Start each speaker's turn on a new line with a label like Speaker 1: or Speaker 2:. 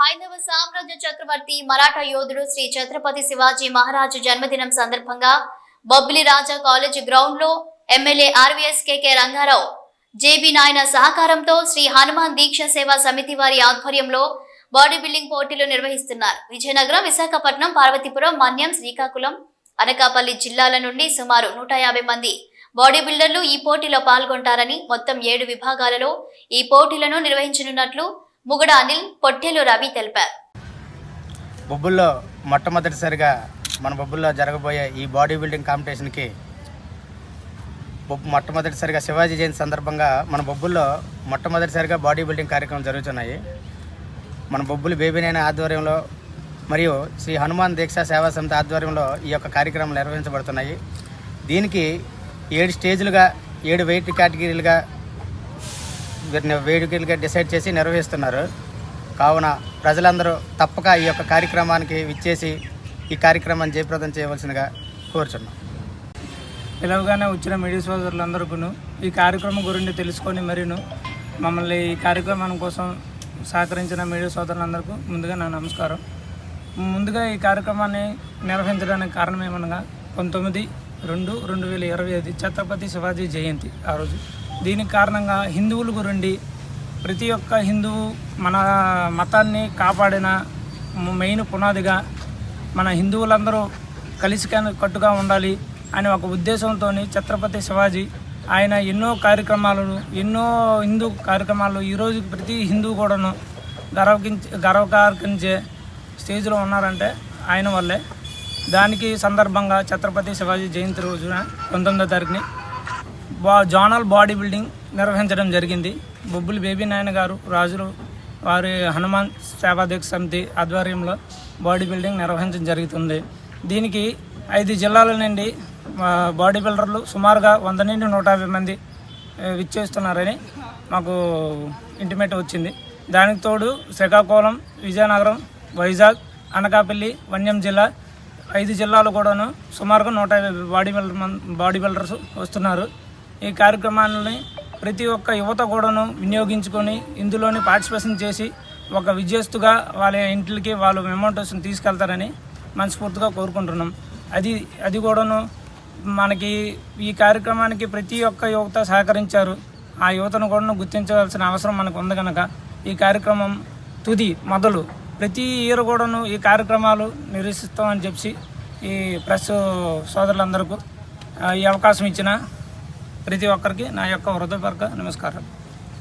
Speaker 1: హైందవ సామ్రాజ్య చక్రవర్తి మరాఠా యోధుడు శ్రీ ఛత్రపతి శివాజీ మహారాజు జన్మదినం సందర్భంగా బొబ్బిలి రాజా కాలేజ్ గ్రౌండ్లో MLA RVS KK Rangarao JB నాయన సహకారంతో శ్రీ హనుమాన్ దీక్ష సేవా సమితి వారి ఆధ్వర్యంలో బాడీ బిల్డింగ్ పోటీలు నిర్వహిస్తున్నారు. విజయనగరం విశాఖపట్నం పార్వతీపురం మన్యం శ్రీకాకుళం అనకాపల్లి జిల్లాల నుండి సుమారు నూట యాభై మంది బాడీ బిల్డర్లు ఈ పోటీలో పాల్గొంటారని మొత్తం ఏడు విభాగాలలో ఈ పోటీలను నిర్వహించనున్నట్లు ముగడ అనిల్ పొట్టేలు రవి తెలిపారు.
Speaker 2: బొబ్బుల్లో మొట్టమొదటిసారిగా మన బొబ్బుల్లో జరగబోయే ఈ బాడీ బిల్డింగ్ కాంపిటీషన్కి బొబ్బు మొట్టమొదటిసారిగా శివాజీ జయంతి సందర్భంగా మన బొబ్బుల్లో మొట్టమొదటిసారిగా బాడీ బిల్డింగ్ కార్యక్రమం జరుగుతున్నాయి. మన బొబ్బులు బేబీనైన ఆధ్వర్యంలో మరియు శ్రీ హనుమాన్ దీక్షా సేవా సంస్థ ఆధ్వర్యంలో ఈ యొక్క కార్యక్రమాలు నిర్వహించబడుతున్నాయి. దీనికి ఏడు స్టేజ్లుగా ఏడు వెయిట్ కేటగిరీలుగా వేడుకలుగా డిసైడ్ చేసి నిర్వహిస్తున్నారు కావున ప్రజలందరూ తప్పక ఈ యొక్క కార్యక్రమానికి విచ్చేసి ఈ కార్యక్రమాన్ని జయప్రదం చేయవలసిందిగా కోరుచున్నాం.
Speaker 3: పిలవగానే వచ్చిన మీడియా సోదరులందరికీ ఈ కార్యక్రమం గురించి తెలుసుకొని మరిను మమ్మల్ని ఈ కార్యక్రమం కోసం సహకరించిన మీడియా సోదరులందరికీ ముందుగా నా నమస్కారం. ముందుగా ఈ కార్యక్రమాన్ని నిర్వహించడానికి కారణం ఏమనగా పంతొమ్మిది రెండు రెండు వేల ఇరవై ఐదు ఛత్రపతి శివాజీ జయంతి ఆ రోజు. దీనికి కారణంగా హిందువుల గురండి ప్రతి ఒక్క హిందువు మన మతాన్ని కాపాడిన మెయిన్ పునాదిగా మన హిందువులందరూ కలిసి కట్టుగా ఉండాలి అనే ఒక ఉద్దేశంతో ఛత్రపతి శివాజీ ఆయన ఎన్నో కార్యక్రమాలను ఎన్నో హిందూ కార్యక్రమాలు ఈరోజు ప్రతి హిందూ కూడాను గర్వకించే గర్వకార్కించే స్టేజ్లో ఉన్నారంటే ఆయన వల్లే. దానికి సందర్భంగా ఛత్రపతి శివాజీ జయంతి రోజున పంతొమ్మిదో తారీఖుని బా జోనల్ బాడీ బిల్డింగ్ నిర్వహించడం జరిగింది. బొబ్బులి బేబీ నాయన గారు రాజులు వారి హనుమాన్ సేవాధ్యక్ష సమితి ఆధ్వర్యంలో బాడీ బిల్డింగ్ నిర్వహించడం జరుగుతుంది. దీనికి ఐదు జిల్లాల నుండి బాడీ బిల్డర్లు సుమారుగా వంద నుండి నూట యాభై మంది విచ్చేస్తున్నారని మాకు ఇంటిమేట్ వచ్చింది. దానికి తోడు శ్రీకాకుళం విజయనగరం వైజాగ్ అనకాపల్లి వన్యం జిల్లా ఐదు జిల్లాలు కూడాను సుమారుగా నూట యాభై బాడీ బిల్డర్ బాడీ బిల్డర్స్ వస్తున్నారు. ఈ కార్యక్రమాలని ప్రతి ఒక్క యువత కూడాను వినియోగించుకొని ఇందులోని పార్టిసిపేషన్ చేసి ఒక విజయస్తుగా వాళ్ళ ఇంటికి వాళ్ళు మెమోటోషన్ తీసుకెళ్తారని మనస్ఫూర్తిగా కోరుకుంటున్నాం. అది అది కూడాను మనకి ఈ కార్యక్రమానికి ప్రతి ఒక్క యువత సహకరించారు. ఆ యువతను కూడా గుర్తించవలసిన అవసరం మనకు ఉంది కనుక ఈ కార్యక్రమం తుది మొదలు. ప్రతి ఇయర్ కూడాను ఈ కార్యక్రమాలు నిర్వహిస్తామని చెప్పి ఈ ప్రెస్ సోదరులందరికీ ఈ అవకాశం ఇచ్చిన ప్రతి ఒక్కరికి నా యొక్క హృదయపూర్వక నమస్కారం